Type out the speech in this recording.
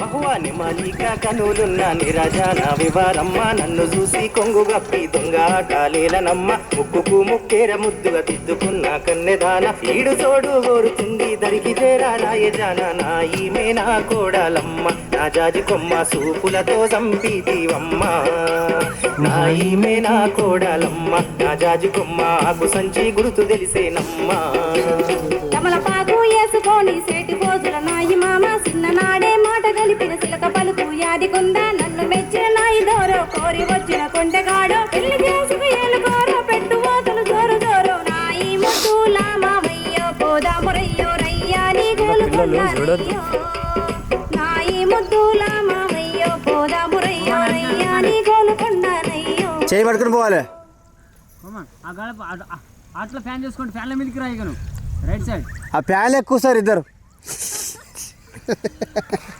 మహువాని మాలిక కనులున్న నిరాజాన వివారమ్మ నన్ను చూసి కొంగు గప్పి దొంగ కాలేలనమ్మ ముక్కుకు ముక్కేర ముద్దుగా తిద్దుకున్న కన్నెదాన. ఈడు చోడు కోరుతుంది దరికి చేరా రాయజాన. నా ఈమె నా కోడలమ్మ. నా జాజి కొమ్మ సూపులతో చంపితివమ్మ నా ఈమె నా కోడలమ్మ. నా జాజి కొమ్మ ఆకు సంచి గుర్తు తెలిసేనమ్మా. కమలపాకు వేసుకొని సేటి పోజుల నాయి మామ చిన్ననాడే నాయి కలిపిన సిలక పలుకు యాది కొంద నన్ను మెచ్చిన నాయి దోరో కోరి వచ్చిన కొంటగాడో పెళ్ళి చేసుకు ఏలుకోరో పెట్టు మోతలు జోరు జోరు. నాయి ముద్దుల మామయ్యో గోదామురయ్యో రయ్యా నీ గోలుకొండనయ్యో నాయి ముద్దుల మామయ్యో గోదామురయ్యో రయ్యా నీ గోలుకొండనయ్యో చేయి పట్టుకుని పోవాలి. ఆ గడప అట్లా ఫ్యాన్ చేసుకోండి ఫ్యాన్ల మీదకి రాయి రైట్ సైడ్. ఆ ఫ్యాన్ ఎక్కువ సార్ ఇద్దరు.